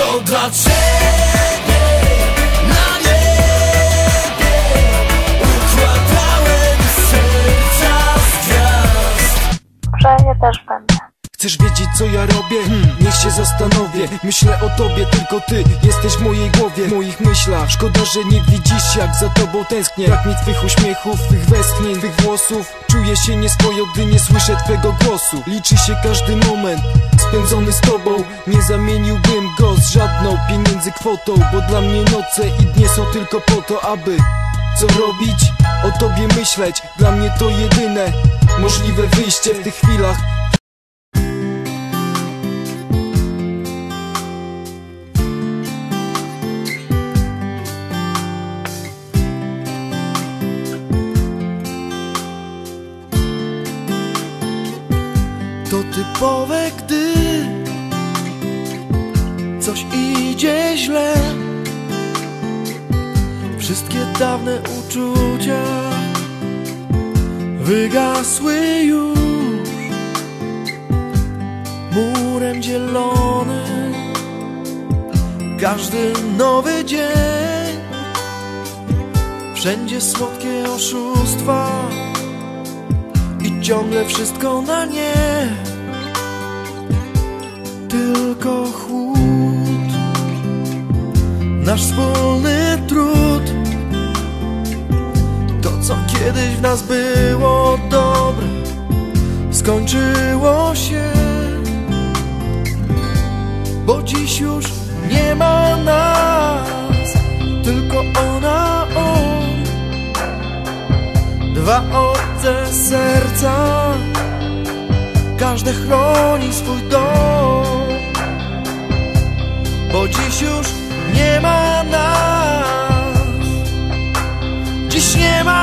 to dla ciebie na niebie układałem serca z gwiazd? Ja też będę. Chcesz wiedzieć co ja robię? Hmm, niech się zastanowię. Myślę o tobie, tylko ty jesteś w mojej głowie W moich myślach. Szkoda, że nie widzisz jak za tobą tęsknię. Jak mi twych uśmiechów, twych westchnień, twych włosów. Czuję się nieswojo, gdy nie słyszę twego głosu. Liczy się każdy moment spędzony z tobą. Nie zamieniłbym go z żadną pieniędzy kwotą Bo dla mnie noce i dnie są tylko po to, aby co robić? O tobie myśleć, dla mnie to jedyne Możliwe wyjście w tych chwilach To typowe, gdy coś idzie źle. Wszystkie dawne uczucia wygasły już. Murem dzielony każdy nowy dzień. Wszędzie słodkie oszustwa ciągle wszystko na nie. Tylko chłód, nasz wspólny trud. To, co kiedyś w nas było dobre, skończyło się. Obce serca. Każde chroni swój dom Bo dziś już nie ma nas. Dziś nie ma